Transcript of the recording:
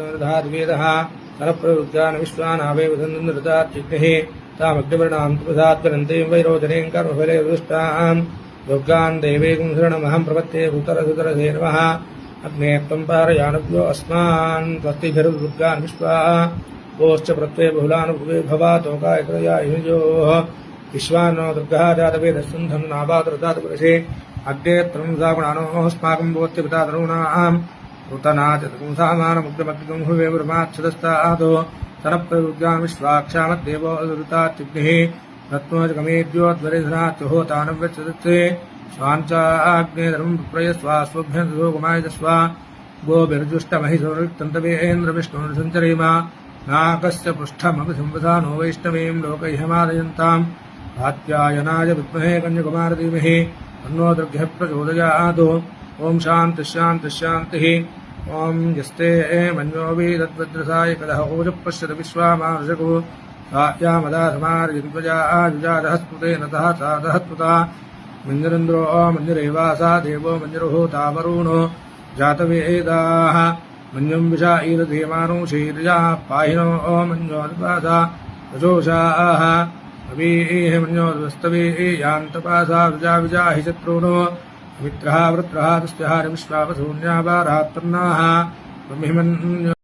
धाद्वेदः सरप्रवृत्तान् विश्वानावे वदन्दृताच्चिग्निः तामग्निवर्णाम् वैरोचनीम् कर्मफले दुष्टाम् दुर्गान् शरणमहम् प्रपत्ये भूतरसुतरसे अग्ने त्वम् पारयानभ्यो अस्मान् त्वस्तिभिर्दुर्गान् विश्वा। गोश्च बहुलानुभुवे दुर्गः अग्ने त्वम् ऋतनाचतुंसामानमुग्धमग्निगं हुवे ब्रह्माच्छदस्तादो सरप्रयुज्ञान् विश्वाक्षामद्देवो दुरितात्युग्निः रत्नोजगमेद्योद्वरिधनात्युहोतानव्यचदत्ते स्वाञ्चाग्नेधर्मं प्रयस्वास्वभ्यं सुगमाय स्वा गोभिर्जुष्टमहिषोरुक्तन्तवेन्द्रविष्णुर्सञ्चरीमा नाकस्य पृष्ठमपि संवधानो वैष्णवीं लोकैहमादयन्ताम् कात्यायनाय विद्महे कन्यकुमारधीमहि तन्नो दुर्गः प्रचोदयात्। ॐ यस्ते मन्योऽपि तद्वद्रसाय कलह ओजपश्यत विश्वामार्षको सायामदासमार्यन्त्वजाजुजातः स्मृतेन तः सातः स्मृता मञ्जरेन्द्रो मञ्जरेवासा देवो मञ्जरुहूतावरुणो जातवेदाः मञ्जुं विषा ईरधीमानो शीर्या पाहिनो मञ्जोन्पासा रजोषाः। अवीः मञ्जोद्वस्तवे यान्तपासा विजा विजा हि शत्रूनो मित्रः वृत्रः तुष्टः वा ब्रह्मिमन्